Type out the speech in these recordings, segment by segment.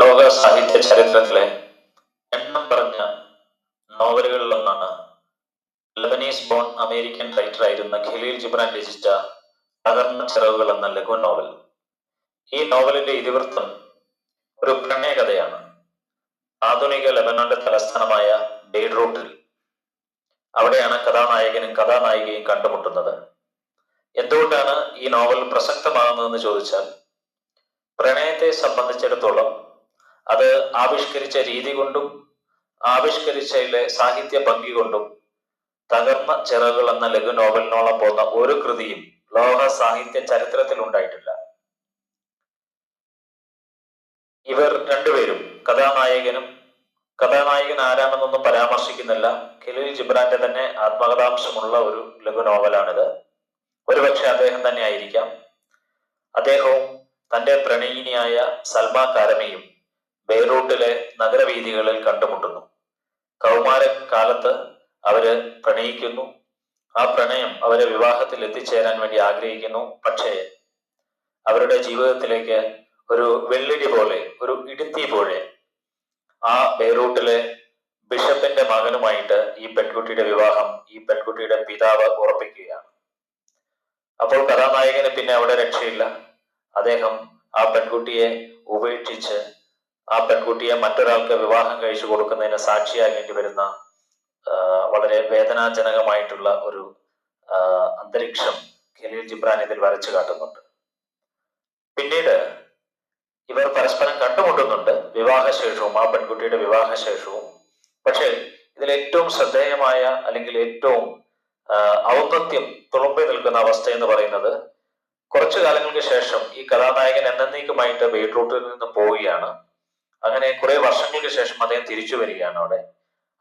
ലോക സാഹിത്യ ചരിത്രത്തിലെ എണ്ണം പറഞ്ഞ നോവലുകളിലൊന്നാണ് ലബനീസ് ബോൺ അമേരിക്കൻ റൈറ്റർ ആയിരുന്ന ഖലീൽ ജിബ്രാൻ രചിച്ച തകർന്ന ചിറവുകൾ എന്ന ലഘു നോവൽ. ഈ നോവലിന്റെ ഇതിവൃത്തം ഒരു പ്രണയകഥയാണ്. ആധുനിക ലബനോന്റെ തലസ്ഥാനമായ ബെയ്റൂട്ടിൽ. അവിടെയാണ് കഥാനായകനും കഥാനായികയും കണ്ടുമുട്ടുന്നത്. എന്തുകൊണ്ടാണ് ഈ നോവൽ പ്രസക്തമാകുന്നതെന്ന് ചോദിച്ചാൽ പ്രണയത്തെ സംബന്ധിച്ചിടത്തോളം അത് ആവിഷ്കരിച്ച രീതി കൊണ്ടും ആവിഷ്കരിച്ചതിലെ സാഹിത്യ ഭംഗി കൊണ്ടും തകർന്ന ചിറകൾ എന്ന ലഘു നോവലിനോളം പോകുന്ന ഒരു കൃതിയും ലോക സാഹിത്യ ചരിത്രത്തിൽ ഉണ്ടായിട്ടില്ല. ഇവർ രണ്ടുപേരും കഥാനായകനും കഥാനായകൻ ആരാണെന്നൊന്നും പരാമർശിക്കുന്നില്ല. ഖലീൽ ജിബ്രാന്റെ തന്നെ ആത്മകഥാംശമുള്ള ഒരു ലഘു നോവലാണിത്. ഒരുപക്ഷെ അദ്ദേഹം തന്നെ ആയിരിക്കാം. അദ്ദേഹവും തന്റെ പ്രണയിനിയായ സൽമ കാരമയും ബെയ്റൂട്ടിലെ നഗരവീഥികളിൽ കണ്ടുമുട്ടുന്നു. കൗമാര കാലത്ത് അവർ പ്രണയിക്കുന്നു. ആ പ്രണയം അവരെ വിവാഹത്തിൽ എത്തിച്ചേരാൻ വേണ്ടി ആഗ്രഹിക്കുന്നു. പക്ഷേ അവരുടെ ജീവിതത്തിലേക്ക് ഒരു വെള്ളിടി പോലെ ഒരു ഇടുത്തി പോലെ ആ ബെയ്റൂട്ടിലെ ബിഷപ്പിന്റെ മകനുമായിട്ട് ഈ പെൺകുട്ടിയുടെ വിവാഹം ഈ പെൺകുട്ടിയുടെ പിതാവ് ഉറപ്പിക്കുകയാണ്. അപ്പോൾ കഥാനായകന് പിന്നെ അവിടെ രക്ഷയില്ല. അദ്ദേഹം ആ പെൺകുട്ടിയെ ഉപേക്ഷിച്ച് ആ പെൺകുട്ടിയെ മറ്റൊരാൾക്ക് വിവാഹം കഴിച്ചു കൊടുക്കുന്നതിന് സാക്ഷിയാകേണ്ടി വരുന്ന വളരെ വേദനാജനകമായിട്ടുള്ള ഒരു അന്തരീക്ഷം ഖലീൽ ജിബ്രാൻ ഇതിൽ വരച്ചു കാട്ടുന്നുണ്ട്. പിന്നീട് ഇവർ പരസ്പരം കണ്ടുമുട്ടുന്നുണ്ട് വിവാഹശേഷവും ആ പെൺകുട്ടിയുടെ വിവാഹശേഷവും. പക്ഷേ ഇതിൽ ഏറ്റവും ശ്രദ്ധേയമായ അല്ലെങ്കിൽ ഏറ്റവും ഔന്നത്യം തുളുമ്പി നിൽക്കുന്ന അവസ്ഥ എന്ന് പറയുന്നത് കുറച്ചു കാലങ്ങൾക്ക് ശേഷം ഈ കഥാനായകൻ എന്നേക്കുമായിട്ട് ബീട്രൂട്ടിൽ നിന്ന് പോവുകയാണ്. അങ്ങനെ കുറെ വർഷങ്ങൾക്ക് ശേഷം അദ്ദേഹം തിരിച്ചു വരികയാണ് അവിടെ.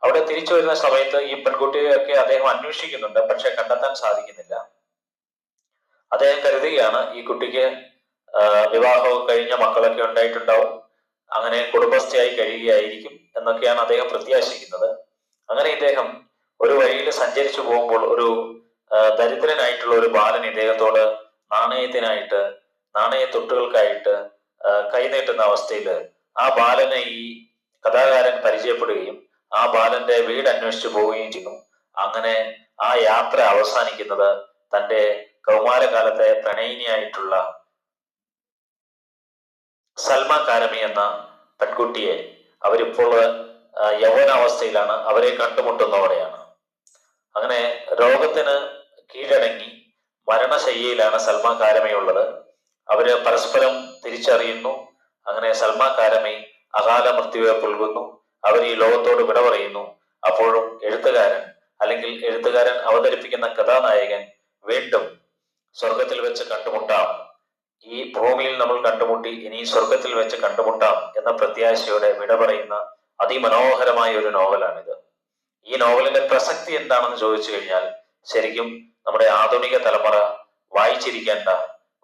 അവിടെ തിരിച്ചു വരുന്ന സമയത്ത് ഈ പെൺകുട്ടിയൊക്കെ അദ്ദേഹം അന്വേഷിക്കുന്നുണ്ട് പക്ഷെ കണ്ടെത്താൻ സാധിക്കുന്നില്ല. അദ്ദേഹം കരുതുകയാണ് ഈ കുട്ടിക്ക് വിവാഹവും കഴിഞ്ഞ മക്കളൊക്കെ ഉണ്ടായിട്ടുണ്ടാവും അങ്ങനെ കുടുംബസ്ഥയായി കഴിയുകയായിരിക്കും എന്നൊക്കെയാണ് അദ്ദേഹം പ്രത്യാശിക്കുന്നത്. അങ്ങനെ ഇദ്ദേഹം ഒരു വഴിയിൽ സഞ്ചരിച്ചു പോകുമ്പോൾ ഒരു ദരിദ്രനായിട്ടുള്ള ഒരു ബാലൻ ഇദ്ദേഹത്തോട് നാണയത്തിനായിട്ട് നാണയത്തൊട്ടുകൾക്കായിട്ട് കൈനീട്ടുന്ന അവസ്ഥയിൽ ആ ബാലനെ ഈ കഥാകാരൻ പരിചയപ്പെടുകയും ആ ബാലന്റെ വീട് അന്വേഷിച്ചു പോവുകയും ചെയ്യുന്നു. അങ്ങനെ ആ യാത്ര അവസാനിക്കുന്നത് തന്റെ കൗമാരകാലത്തെ പ്രണയിനിയായിട്ടുള്ള സൽമാ കാരമി എന്ന പെൺകുട്ടിയെ അവരിപ്പോൾ യൗവനാവസ്ഥയിലാണ്. അവരെ കണ്ടുമുട്ടുന്നതോടെയാണ്. അങ്ങനെ രോഗത്തിന് കീഴടങ്ങി മരണശയ്യയിലാണ് സൽമാൻ കാരമയുള്ളത് അവർ പരസ്പരം തിരിച്ചറിയുന്നു. അങ്ങനെ സൽമാൻ കാരമൈ അകാല മൃത്യുവെ പുൽകുന്നു. അവർ ഈ ലോകത്തോട് വിട പറയുന്നു. അപ്പോഴും എഴുത്തുകാരൻ അല്ലെങ്കിൽ എഴുത്തുകാരൻ അവതരിപ്പിക്കുന്ന കഥാനായകൻ വീണ്ടും സ്വർഗത്തിൽ വെച്ച് കണ്ടുമുട്ടാം. ഈ ഭൂമിയിൽ നമ്മൾ കണ്ടുമുട്ടി ഇനി സ്വർഗത്തിൽ വെച്ച് കണ്ടുമുട്ടാം എന്ന പ്രത്യാശയോടെ വിട പറയുന്ന അതിമനോഹരമായ ഒരു നോവലാണിത്. ഈ നോവലിന്റെ പ്രസക്തി എന്താണെന്ന് ചോദിച്ചു കഴിഞ്ഞാൽ ശരിക്കും നമ്മുടെ ആധുനിക തലമുറ വായിച്ചിരിക്കേണ്ട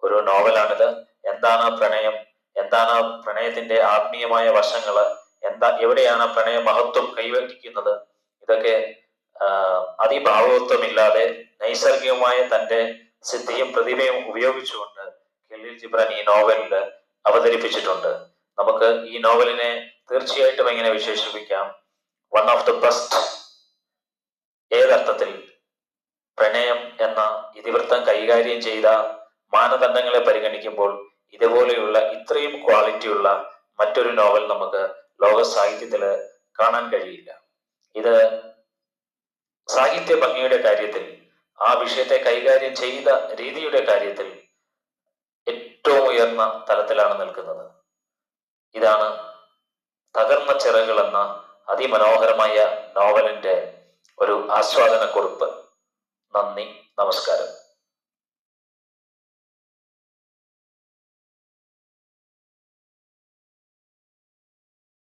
ഒരു നോവലാണിത്. എന്താണ് പ്രണയം? എന്താണ് പ്രണയത്തിന്റെ ആത്മീയമായ വശങ്ങൾ? എന്താ എവിടെയാണ് പ്രണയ മഹത്വം കൈവരിക്കുന്നത്? ഇതൊക്കെ അതിഭാവത്വമില്ലാതെ നൈസർഗികമായ തന്റെ സിദ്ധിയും പ്രതിഭയും ഉപയോഗിച്ചുകൊണ്ട് ഖലീൽ ജിബ്രാൻ ഈ നോവലിൽ അവതരിപ്പിച്ചിട്ടുണ്ട്. നമുക്ക് ഈ നോവലിനെ തീർച്ചയായിട്ടും എങ്ങനെ വിശേഷിപ്പിക്കാം? വൺ ഓഫ് ദ ബെസ്റ്റ് ഏതർത്ഥത്തിൽ പ്രണയം എന്ന ഇതിവൃത്തം കൈകാര്യം ചെയ്ത മാനദണ്ഡങ്ങളെ പരിഗണിക്കുമ്പോൾ ഇതുപോലെയുള്ള ഇത്രയും ക്വാളിറ്റിയുള്ള മറ്റൊരു നോവൽ നമുക്ക് ലോക സാഹിത്യത്തിൽ കാണാൻ കഴിയില്ല. ഇത് സാഹിത്യ ഭംഗിയുടെ കാര്യത്തിൽ ആ വിഷയത്തെ കൈകാര്യം ചെയ്ത രീതിയുടെ കാര്യത്തിൽ ഏറ്റവും ഉയർന്ന തലത്തിലാണ് നിൽക്കുന്നത്. ഇതാണ് തകർന്ന ചിറകൾ എന്ന അതിമനോഹരമായ നോവലിന്റെ ഒരു ആസ്വാദന കുറിപ്പ് നന്ദി നമസ്കാരം.